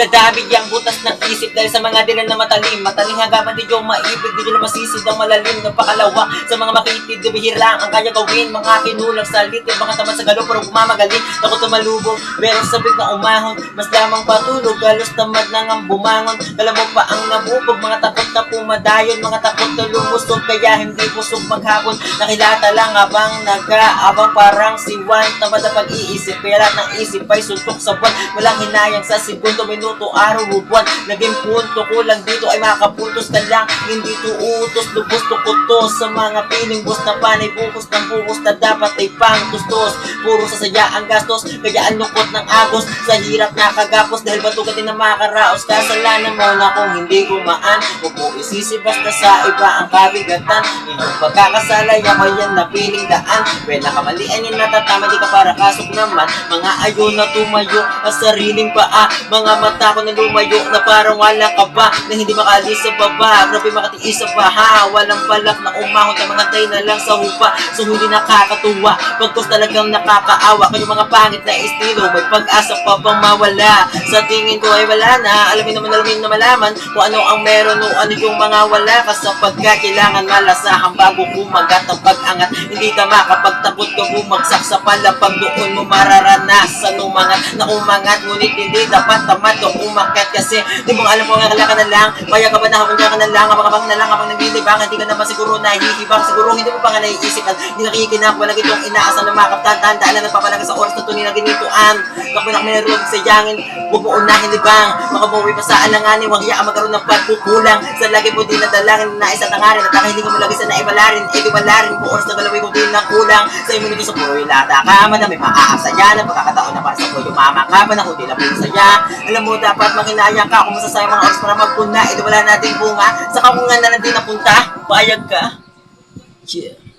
Kadami ang butas ng isip dahil sa mga dilan na matalim. Mataling hagaman di yung maibig Di na masisid ang malalim Napakalawa sa mga makitid lang ang kaya gawin. Mga kinulang sa litid Mga tamad sa galo pero gumamagaling. Ako tumalubog Merong sabik na umahon. Mas lamang patulog Galos tamad na nga bumangon. Alam mo pa ang nabubog Mga takot na pumadayon Mga takot na lumusog Kaya hindi busog maghapon. Nakilata lang habang nag-aabang Parang siwan Tamad na pag-iisip lahat ng isip ay suntok sa buwan. Walang hinayang sa segundo, minuto, araw o buwan. Naging punto ko lang dito ay makapuntos ka lang. Hindi to utos, lubos to kutos Sa mga piling bus na panay Bukos ng bukos na dapat ay pangtustos. Puro sasaya ang gastos Kaya ang lungkot ng agos. Sa hirap nakagapos Dahil din na makaraos Kasalanan mo na kung hindi gumaan. Huwag mo isisi basta sa iba ang kabigatan Inyong pagkakasala Ako yan na piling daan. Well nakamalian yung natatama Di ka para kasok naman. Mga ayo na tumayo Ang sariling paa. Mga mata ko na lumayo Na parang wala ka ba? Na hindi makalis sa baba Grabe makatiis sa baha. Walang balak na umahon Na mga day na lang sa hupa. So hindi nakakatuwa Pagkos talagang nakakaawa. Kayo mga pangit na estilo May pag-asa pa bang mawala? Sa tingin ko ay wala na. Alamin naman alamin na malaman Kung ano ang meron o ano yung mga wala ka Sapagkat kailangan malasahan Bago kumagat ang pag-angat. Hindi ka makapagtakot ka bumagsak sa palapag Doon mo mararanasan umangat. Na umangat Ngunit hindi dapat tamad ka umakyat Kasi di mo alam kung akala ka na lang Kaya ka ba nahabang ka na lang Kapag na lang kapag naglilibang Hindi ka naman siguro nahihibang Siguro hindi mo pa nga naiisipan Hindi nakikinak Walang itong inaasam na makaptan Tandaan na nagpapalaga sa oras na tunay na ginituan. Kapag na meron sa yangin Huwag mo unahin libang Makabawi pa sa alanganin Huwag iyaan magkaroon ng pagkukulang Sa lagi mo din nadalangin na isa tangarin At hindi mo lagi sa naibalarin Eh di walarin Kung oras na galawin mo na kulang Sa imo nito sa puro ilata ka Madami maaasaya na pagkakataon na para sa puyo Mama ka na kundi lang po saya Alam mo dapat makinaya ka Kung masasayang mga oras para magpuna Eh di wala nating bunga. Sa kamungan na lang din napunta Payag ka. Yeah